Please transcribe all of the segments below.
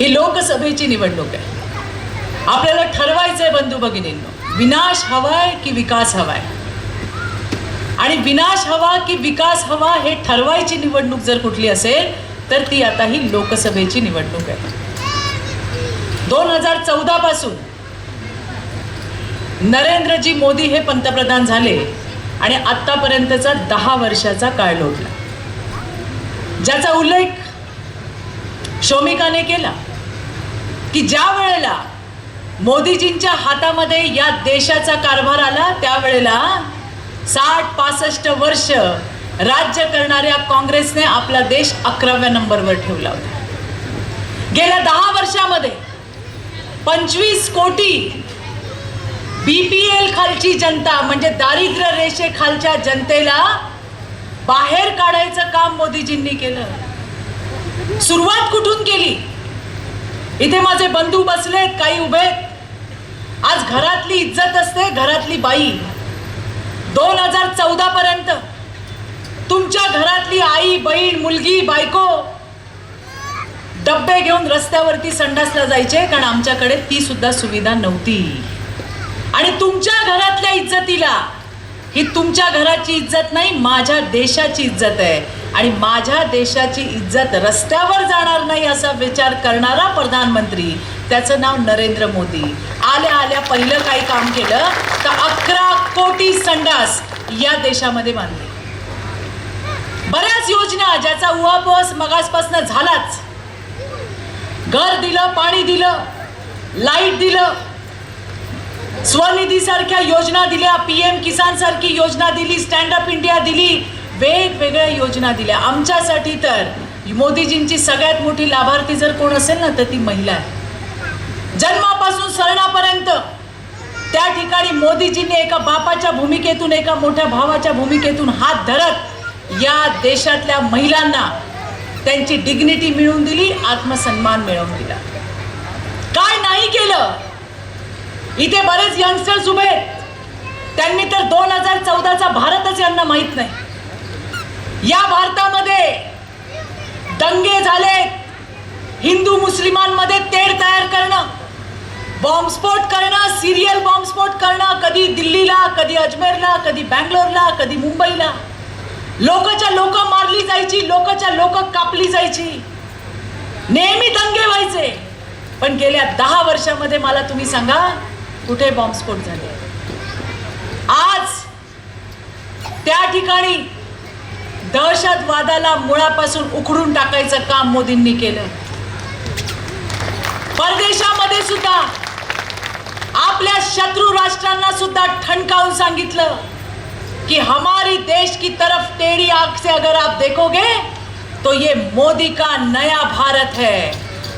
ही लोकसभेची निवडणूक आहे. आपल्याला ठरवायचंय बंधू भगिनींनो विनाश हवाय की विकास हवाय? आणि विनाश हवा की विकास हवा हे ठरवायची निवडणूक जर कुठली असेल तर ती आता ही लोकसभेची निवडणूक आहे. दोन हजार चौदा पासून नरेंद्रजी मोदी हे पंतप्रधान झाले आणि आत्तापर्यंतचा दहा वर्षाचा काळ लोटला. ज्याचा उल्लेख शोमिकाने केला. की ज्या वेळेला मोदीजींच्या हातामध्ये या देशाचा कारभार आला त्यावेळेला साठ पासष्ट वर्ष राज्य करणाऱ्या काँग्रेसने आपला देश अकराव्या नंबरवर ठेवला होता. गेल्या दहा वर्षामध्ये पंचवीस कोटी बी पी एल खालची जनता म्हणजे दारिद्र्य रेषेखालच्या जनतेला बाहेर काढायचं काम मोदीजींनी केलं. सुरुवात कुठून केली? इथे माझे बंधू बसलेत काही उभे आज घरातली इज्जत असते घरातली बाई. दोन हजार चौदा पर्यंत तुमच्या घरातली आई बहीण मुलगी बायको डब्बे घेऊन रस्त्यावरती संडासला जायचे कारण आमच्याकडे ती सुद्धा सुविधा नव्हती. आणि तुमच्या घरातल्या इज्जतीला ही तुमच्या घराची इज्जत नाही माझ्या देशाची इज्जत आहे. आणि माझ्या देशाची इज्जत रस्त्यावर जाणार नाही असा विचार करणारा प्रधानमंत्री त्याचं नाव नरेंद्र मोदी. आल्या आल्या पहिलं काही काम केलं तर अकरा कोटी संडास या देशामध्ये बांधले. बऱ्याच योजना ज्याचा उहापोस मगासपासून झालाच. घर दिलं पाणी दिलं लाइट दिलं स्वनिधी सारख्या योजना दिल्या पी एम किसान सारखी योजना दिली स्टँड अप इंडिया दिली वेगवेगळ्या योजना दिल्या. आमच्यासाठी तर मोदीजींची सगळ्यात मोठी लाभार्थी जर कोण असेल ना तर ती महिला आहे. जन्मापासून सरणापर्यंत त्या ठिकाणी मोदीजींनी एका बापाच्या भूमिकेतून एका मोठ्या भावाच्या भूमिकेतून हात धरत या देशातल्या महिलांना त्यांची डिग्निटी मिळवून दिली आत्मसन्मान मिळवून दिला. काय नाही केलं? इथे बरेच यंगस्टर्स उभे आहेत. त्यांनी तर दोन हजार चौदाचा भारतच यांना माहीत नाही. या भारतामध्ये दंगे झाले हिंदू मुस्लिमांमध्ये तेढ तयार करणं बॉम्बस्फोट करणं सिरियल बॉम्बस्फोट करणं कधी दिल्लीला कधी अजमेरला कधी बँगलोरला कधी मुंबईला. लोकच्या लोक मारली जायची लोकच्या लोक कापली जायची. नेहमी दंगे व्हायचे. पण गेल्या दहा वर्षामध्ये मला तुम्ही सांगा कुठे बॉम्बस्फोट झाले? आज त्या ठिकाणी दहशतवादाला मुळापासून उखडून टाकायचं काम मोदींनी केलं परदेशामध्ये सुद्धा आपल्या शत्रू राष्ट्रांना सुद्धा ठणकावून सांगितलं कि हमारी देश की तरफ टेढ़ी आंख से अगर आप देखोगे तो ये मोदी का नया भारत है।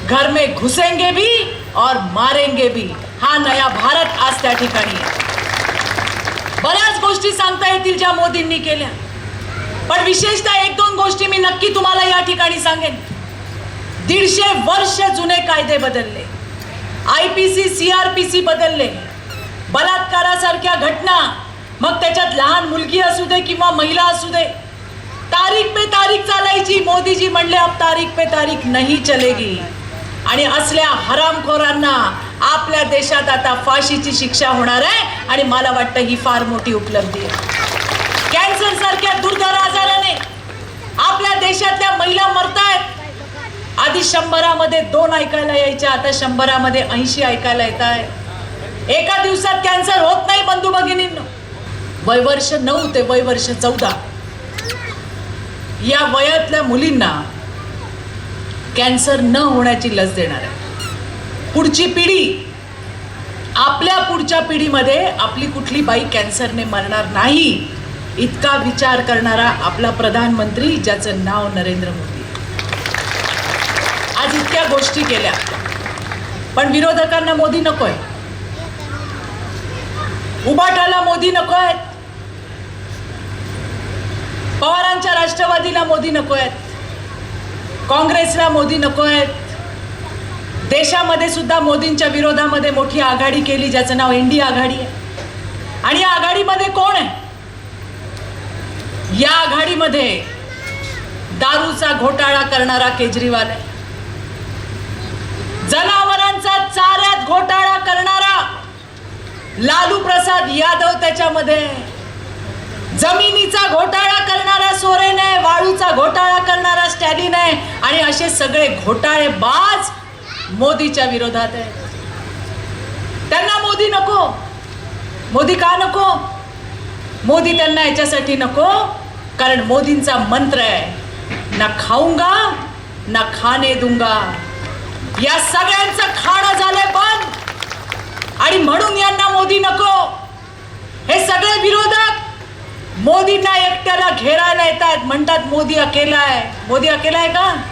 घर में घुसेंगे भी और मारेंगे भी। हा नया भारत आज त्या ठिकाणी आहे। बऱ्याच गोष्टी सांगता येतील ज्या मोदींनी केल्या. पण विशेषतः एक दोन गोष्टी मी नक्की तुम्हाला या ठिकाणी सांगेन. दीडशे वर्ष जुने कायदे बदलले. I P C C R P C बदलले. बलात्कारासारख्या घटना मग त्याच्यात लहान मुलगी असू दे किंवा महिला असू दे तारीख पे तारीख चालायची. मोदीजी म्हणले अब तारीख पे तारीख नाही चलेगी. आणि असल्या हरामखोरांना आपल्या देशात आता फाशीची शिक्षा होणार आहे आणि मला वाटतं ही फार मोठी उपलब्धी आहे. कॅन्सर सारख्या दुर्धर आजाराने आपल्या देशातल्या महिला मरतायत. आधी शंभरामध्ये दोन ऐकायला यायच्या आता शंभरामध्ये ऐंशी ऐकायला येत आहे एका दिवसात कॅन्सर होत नाही बंधू भगिनींनो. वयवर्ष नऊ ते वयवर्ष चौदा. या वयातल्या मुलींना कॅन्सर न होण्याची लस देणार आहे. पुढची पिढी आपल्या पुढच्या पिढीमध्ये आपली कुठली बाई कॅन्सरने मरणार नाही. इतका विचार करणारा आपला प्रधानमंत्री ज्याचं नाव नरेंद्र मोदी. आज इतक्या गोष्टी केल्या. पण विरोधकांना मोदी नकोय. उबाटाला मोदी नको आहेत पवारांच्या राष्ट्रवादीला मोदी नको आहेत काँग्रेसला मोदी नको आहेत देशामध्ये सुद्धा मोदींच्या विरोधामध्ये मोठी आघाडी केली ज्याचं नाव इंडिया आघाडी आहे. आणि या आघाडीमध्ये कोण आहे? या आघाडीमध्ये दारूचा घोटाळा करणारा केजरीवाल आहे. जनावरांचा चाऱ्यात घोटाळा करणारा लालू प्रसाद यादव त्याच्यामध्ये. जमिनीचा घोटाळा करणारा सोरेन आहे वाळूचा घोटाळा करणारा स्टॅलिन आहे आणि असे सगळे घोटाळे बाज मोदीच्या विरोधात आहे त्यांना मोदी नको. मोदी का नको? मोदी त्यांना याच्यासाठी नको. कारण मोदींचा मंत्र आहे ना खाऊंगा ना खाणे दूंगा. या सगळ्यांचं खाणं झालंय बंद. आणि म्हणून यांना मोदी नको. हे सगळे विरोधक मोदींना एकट्याला घेरायला येतात म्हणतात मोदी अकेला आहे. मोदी अकेला आहे का?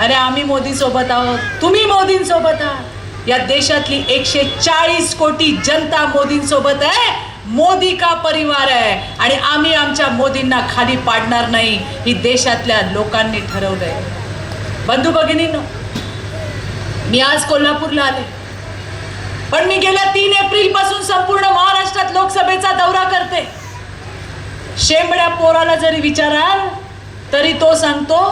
अरे आम्ही मोदीसोबत आहोत. तुम्ही मोदींसोबत आहात. या देशातली एकशे चाळीस कोटी जनता मोदींसोबत आहे. मोदी का परिवार आहे? आणि आम्ही आमच्या मोदींना खाली पाडणार नाही ही देशातल्या लोकांनी ठरवलंय. बंधू भगिनींनो मी आज कोल्हापूरला आले. पण मी गेल्या तीन एप्रिलपासून संपूर्ण महाराष्ट्रात लोकसभेचा दौरा करते. शेंबड्या पोराला जरी विचाराल तरी तो सांगतो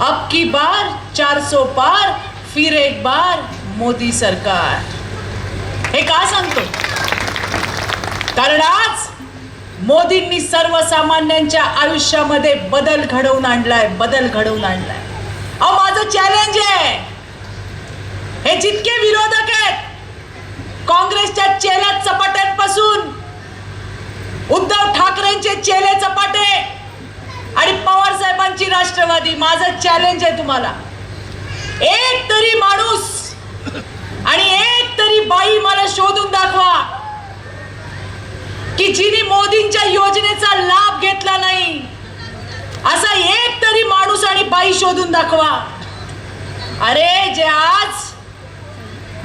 अब की बार चार सो पार फिर एक बार मोदी सरकार. हे का सांगतो? कारण आज मोदींनी सर्वसामान्यांच्या आयुष्यामध्ये बदल घडवून आणलाय बदल घडवून आणलाय. अहो माझं चॅलेंज आहे. हे जितके विरोधक आहेत काँग्रेसच्या चेल्यात चपाट्यांपासून उद्धव ठाकरेंचे चेले चपाटे आणि पवार साहेबांची राष्ट्रवादी माझं चॅलेंज आहे तुम्हाला. एक तरी माणूस आणि एक तरी बाई मला शोधून दाखवा. की जिने मोदींच्या योजनेचा लाभ घेतला नाही असा एक तरी माणूस आणि बाई शोधून दाखवा. अरे जे आज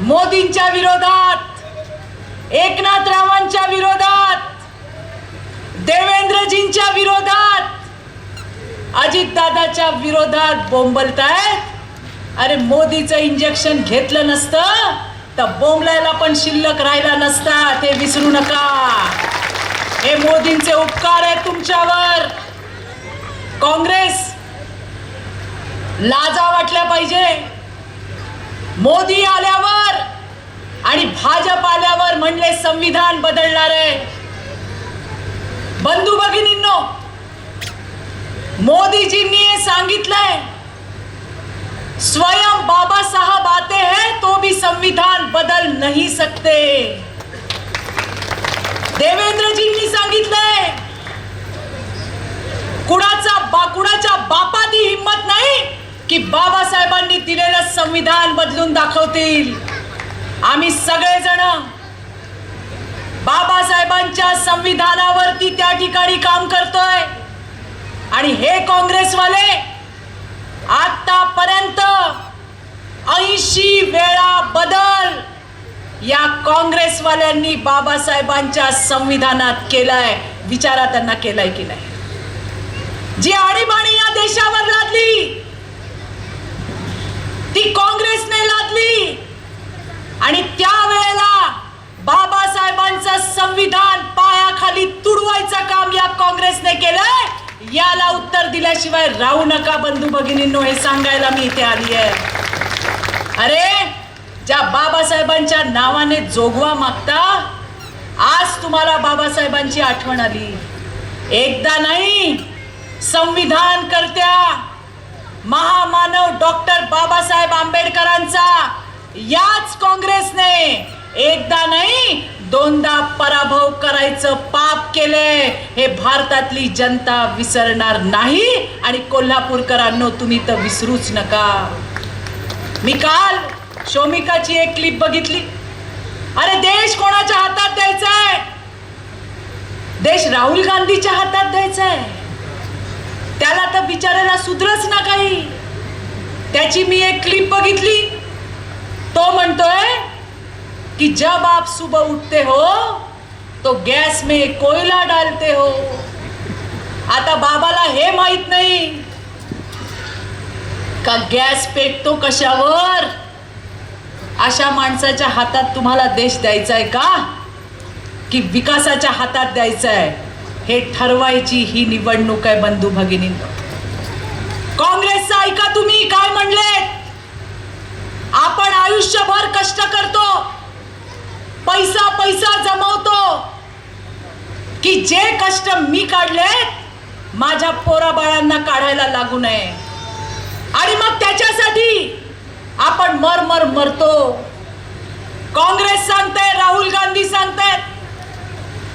मोदींच्या विरोधात एकनाथरावांच्या विरोधात देवेंद्रजींच्या विरोधात अजितदादाच्या विरोधात बोंबलतायत. अरे मोदीचं इंजेक्शन घेतलं नसतं तर बोंबलायला पण शिल्लक राहिला नसता ते विसरू नका. हे मोदींचे उपकार आहेत तुमच्यावर. काँग्रेस लाजा वाटल्या पाहिजे. मोदी आल्यावर आणि भाजप आल्यावर म्हणले संविधान बदलणार आहे. बंधू भगिनींनो मोदीजींनी हे सांगितलंय स्वयं बाबा साहब आते हैं तो भी संविधान बदल नहीं सकते. देवेंद्रजींनी सांगितलंय. कुणाचा बा कुणाच्या बापानी हिंमत नाही की बाबासाहेबांनी दिलेलं संविधान बदलून दाखवतील. आम्ही सगळेजण बाबासाहेबांच्या संविधानावरती त्या ठिकाणी काम करतोय. आणि हे काँग्रेसवाले आतापर्यंत ऐंशी वेळा बदल या काँग्रेसवाल्यांनी बाबासाहेबांच्या संविधानात केलाय विचारा त्यांना केलाय की नाही? जी आणीबाणी या देशावर लादली ती काँग्रेसने लादली आणि त्यावेळेला बाबासाहेबांचं संविधान पायाखाली तुडवायचं काम या काँग्रेसने केलंय याला उत्तर दिल्याशिवाय राहू नका बंधू भगिनींनो हे सांगायला मी इथे आली आहे अरे ज्या बाबासाहेबांच्या नावाने जोगवा मागता आज तुम्हाला बाबासाहेबांची आठवण आली. एकदा नाही संविधान करत्या महामानव डॉक्टर बाबासाहेब आंबेडकरांचा याच काँग्रेसने एकदा नाही दोनदा पराभव करायचं पाप केले. हे भारतातली जनता विसरणार नाही आणि कोल्हापूरकरांनो तुम्ही तर विसरूच नका. मी काल शोमिकाची एक क्लिप बघितली. अरे देश कोणाच्या हातात द्यायचा आहे देश राहुल गांधीच्या हातात द्यायचा आहे त्याला तर बिचारायला सुधरच ना काही. त्याची मी एक क्लिप बघितली. तो म्हणतोय कि जब आप सुबह उठते हो तो गॅस में कोयला डालते हो. आता बाबाला हे माहीत नाही का गॅस पेटतो कशावर? अशा माणसाच्या हातात तुम्हाला देश द्यायचा आहे का? की विकासाच्या हातात द्यायचं आहे हे ठरवायची ही निवडणूक आहे बंधू भगिनी काँग्रेसचा ऐका तुम्ही काय म्हणले? आपण आयुष्यभर कष्ट करतो पैसा पैसा जमवतो की जे कष्ट मी काढले माझ्या पोराबाळांना काढायला लागू नये. आणि मग त्याच्यासाठी आपण मर मर मरतो. काँग्रेस सांगताय राहुल गांधी सांगतायत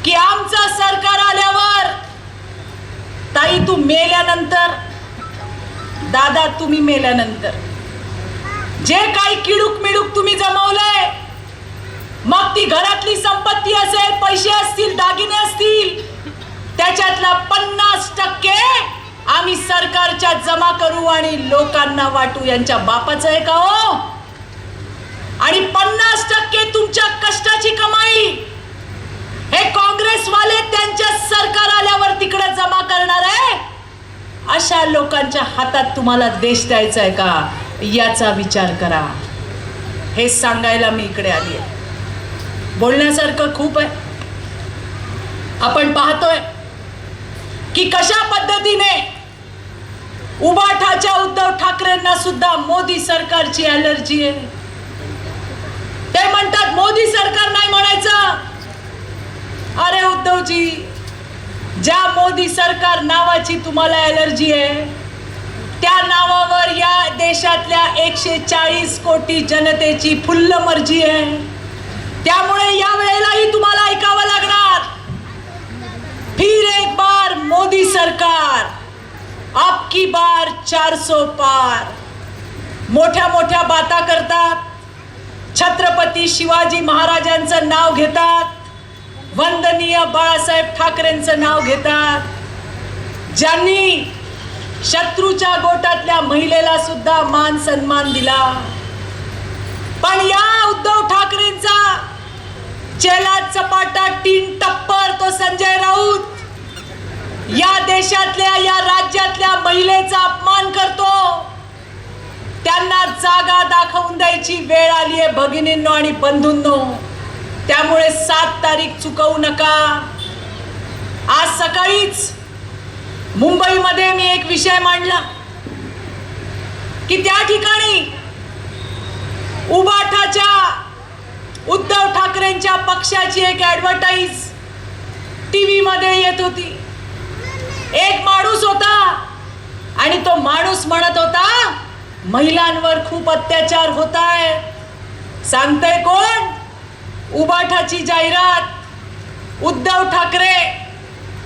की आमचं सरकार आल्यावर ताई तू मेल्यानंतर दादा तुम्ही मेल्यानंतर. जे काही किडूक मिडूक तुम्ही जमवलंय मग ती घरातली संपत्ती असेल पैसे असतील दागिने असतील त्याच्यातला पन्नास टक्के आम्ही सरकारच्या जमा करू आणि लोकांना वाटू यांच्या बापाचं आहे का हो? आणि पन्नास टक्के तुमच्या कष्टाची कमाई. हे काँग्रेसवाले त्यांच्या सरकार आल्यावर तिकडे जमा करणार आहे? अशा लोकांच्या हातात तुम्हाला देश द्यायचा आहे का? याचा विचार करा. हे सांगायला मी इकडे आली आहे. बोलण्यासारखं खूप आहे. आपण पाहतोय की कशा पद्धतीने उबाठाच्या उद्धव ठाकरेंना सुद्धा मोदी सरकारची अलर्जी आहे. ते म्हणतात मोदी सरकार नाही म्हणायचं. अरे उद्धवजी ज्या मोदी सरकार नावाची तुम्हाला अलर्जी आहे त्या नावावर या देशातल्या एकशे चाळीस कोटी जनतेची फुल्ल मर्जी आहे. त्यामुळे या वेळेलाही तुम्हाला ऐकावं लागणार. फिर एक बार मोदी सरकार. आपकी बार चारसो पार। मोठ्या मोठ्या बाता करतात। छत्रपती शिवाजी महाराजांचं नाव घेतात। वंदनीय बाळासाहेब ठाकरेंचं नाव घेतात। ज्यांनी शत्रूच्या गोटातल्या महिलेला सुद्धा मान सन्मान दिला। पण या उद्धव ठाकरेंचा चेला चपाटा तीन टप्पर तो संजय राऊत या देशातल्या या राज्यातल्या महिलेचा अपमान करतो. त्यांना जागा दाखवून द्यायची वेळ आली आहे भगिनींनो आणि बंधूंनो. त्यामुळे सात तारीख चुकवू नका. आज सकाळीच मुंबईमध्ये मी एक विषय मांडला की त्या ठिकाणी उबाठाच्या उद्धव ठाकरेंच्या पक्षाची एक ॲडव्हर्टाईज टीव्ही मध्ये येत होती. एक माणूस होता आणि तो माणूस म्हणत होता महिलांवर खूप अत्याचार होत आहे सांगतय कोण? उबाठाची जाहिरात. उद्धव ठाकरे.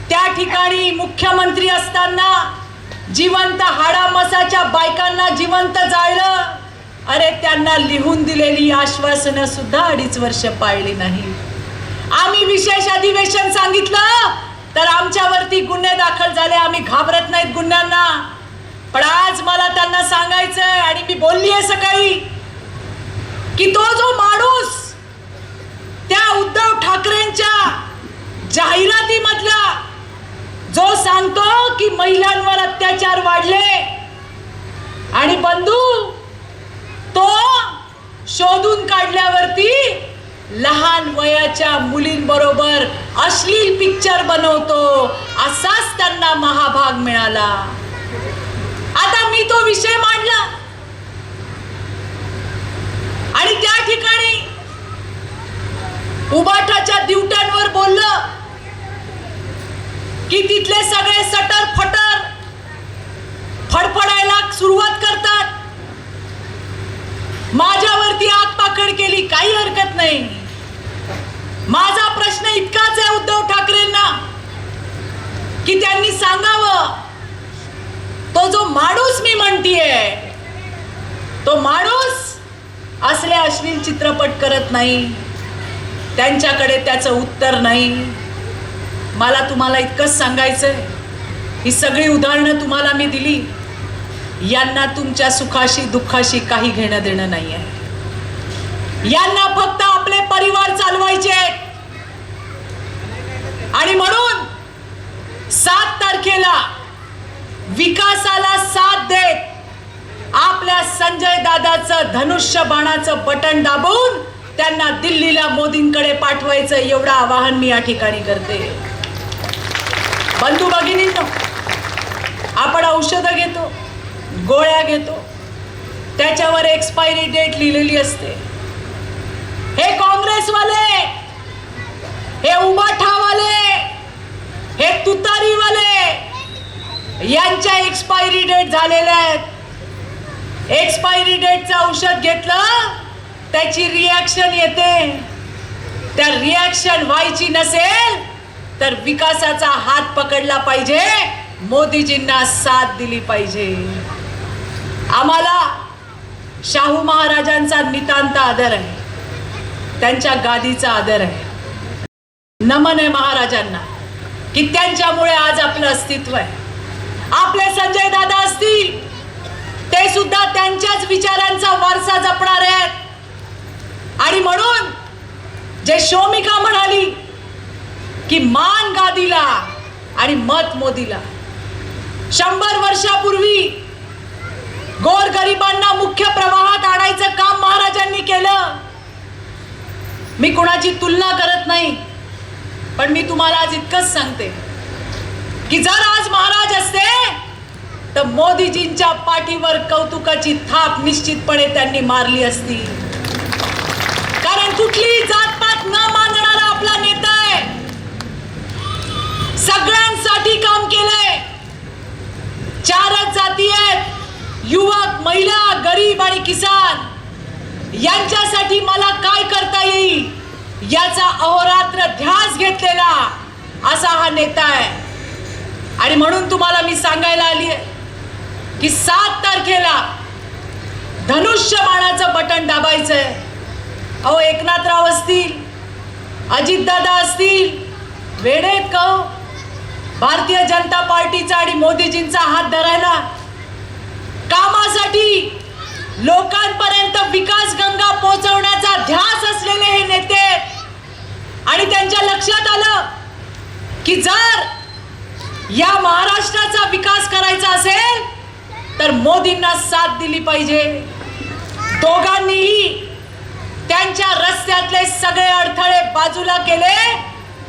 त्या ठिकाणी मुख्यमंत्री असताना जिवंत हाडामसाच्या बायकांना जिवंत जाळलं. अरे त्यांना लिहून दिलेली आश्वासनं सुद्धा अडीच वर्ष पाळली नाही. आम्ही विशेष अधिवेशन सांगितलं तर आमच्यावरती गुन्हे दाखल झाले. आम्ही घाबरत नाहीत गुन्ह्यांना. पण आज मला त्यांना सांगायचंय आणि मी बोलली आहे सकाळी की तो जो माणूस त्या उद्धव ठाकरेंच्या जाहिरातीमधला जो सांगतो की महिलांवर अत्याचार वाढले आणि बंधू तो शोधून काढल्यावरती लहान वयाच्या मुलींबरोबर अश्लील पिक्चर बनवतो. असाच त्यांना महाभाग मिळाला. आता मी तो विषय मांडला. आणि त्या ठिकाणी उबाठाच्या दिवट्यांवर बोललं की तिथले सगळे सटर फटर फडफडायला सुरुवात करतात. माझ्यावरती आगपाकड केली काही हरकत नाही. माझा प्रश्न इतकाच आहे उद्धव ठाकरेंना की त्यांनी सांगावं तो जो माणूस मी म्हणतीये तो माणूस असले अश्लील चित्रपट करत नाही त्यांच्याकडे त्याचं उत्तर नाही. मला तुम्हाला इतकंच सांगायचंय ही सगळी उदाहरणं तुम्हाला मी दिली. यांना तुमच्या सुखाशी दुःखाशी काही घेणं देणं नाही आहे यांना फक्त परिवार चालवायचे. आणि म्हणून सात तारखेला विकासाला साथ देत आपल्या संजय दादाचं धनुष्य बाणाचं बटन दाबून त्यांना दिल्लीला मोदींकडे पाठवायचं एवढं आवाहन मी या ठिकाणी करते. बंधू भगिनींनो आपण औषधं घेतो गोळ्या घेतो त्याच्यावर एक्सपायरी डेट लिहिलेली असते. हे काँग्रेसवाले हे उमाठावाले हे तुतारीवाले यांच्या एक्सपायरी डेट झालेल्या आहेत. एक्सपायरी डेटचं औषध घेतलं त्याची रिॲक्शन येते. त्या रिॲक्शन व्हायची नसेल तर विकासाचा हात पकडला पाहिजे मोदीजींना साथ दिली पाहिजे. आम्हाला शाहू महाराजांचा नितांत आदर आहे. त्यांच्या गादीचा आदर आहे. नमन आहे महाराजांना की त्यांच्यामुळे आज आपलं अस्तित्व आहे. आपले संजय दादा असतील ते सुद्धा त्यांच्याच विचारांचा वारसा जपणार आहेत. आणि म्हणून जे शोमिका म्हणाली की मान गादीला आणि मत मोदीला. शंभर वर्षापूर्वी गोरगरिबांना मुख्य प्रवाहात आणायचं काम महाराजांनी केलं. मी कुणाची तुलना करत नाही पण मी तुम्हाला आज इतकंच सांगते की जर आज महाराज असते तर मोदीजींच्या पाठीवर कौतुकाची थाप निश्चितपणे त्यांनी मारली असती. कारण कुठलीही जातपात न मानणारा आपला नेता आहे. सगळ्यांसाठी काम केलंय. चारच जाती आहेत. युवक महिला गरीब आणि किसान. यांच्यासाठी मला काय करता येईल याचा अहोरात्र ध्यास घेतलेला असा हा नेता आहे. आणि म्हणून तुम्हाला मी सांगायला आली आहे की सात तारखेला धनुष्यबाणाचं बटन आहे अहो एकनाथराव असतील अजितदादा असतील वेडेत का हो? भारतीय जनता पार्टीचा आणि मोदीजींचा हात धरायला कामासाठी लोकांपर्यंत विकास गंगा पोहोचवण्याचा ध्यास असलेले हे नेते आणि त्यांच्या लक्षात आलं की जर या महाराष्ट्राचा विकास करायचा असेल तर मोदींना साथ दिली पाहिजे. दोघांनीही त्यांच्या रस्त्यातले सगळे अडथळे बाजूला केले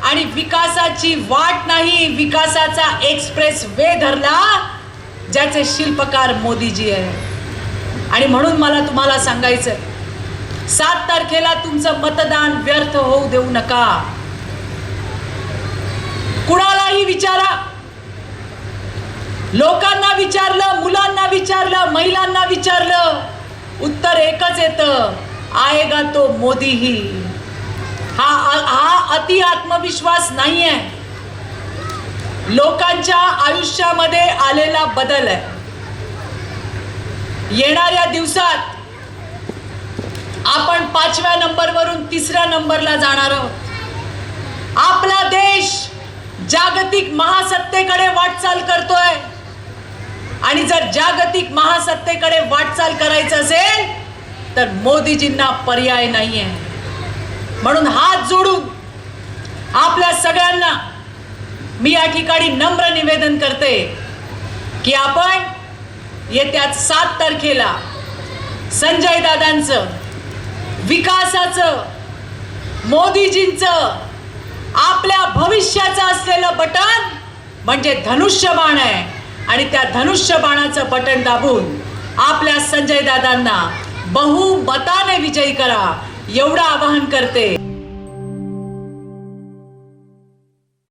आणि विकासाची वाट नाही विकासाचा एक्सप्रेस वे धरला ज्याचे शिल्पकार मोदीजी आहे आणि म्हणून मला तुम्हाला सांगायचं सात तारखेला तुमचं मतदान व्यर्थ होऊ देऊ नका. कुणालाही विचारा. लोकांना विचारलं मुलांना विचारलं महिलांना विचारलं उत्तर एकच येतं आएगा तो मोदीही? हा हा अति आत्मविश्वास नाही आहे लोकांच्या आयुष्यामध्ये आलेला बदल आहे. येणाऱ्या दिवसात आपण पाचव्या नंबरवरून तिसऱ्या नंबरला जाणार आहोत. आपला देश जागतिक महासत्तेकडे वाटचाल करतोय. आणि जर जागतिक महासत्तेकडे वाटचाल करायचं असेल तर मोदीजींना पर्याय नाहीये. म्हणून हात जोडून आपल्या सगळ्यांना मी या ठिकाणी नम्र निवेदन करते की आपण येत्या सात तारखेला संजय दादांचं विकासाचं मोदीजींचं आपल्या भविष्याचं असलेलं बटन म्हणजे धनुष्यबाण आहे. आणि त्या धनुष्यबाणाचं बटन दाबून आपल्या संजय दादांना बहुमताने विजयी करा. एवढं आवाहन करते.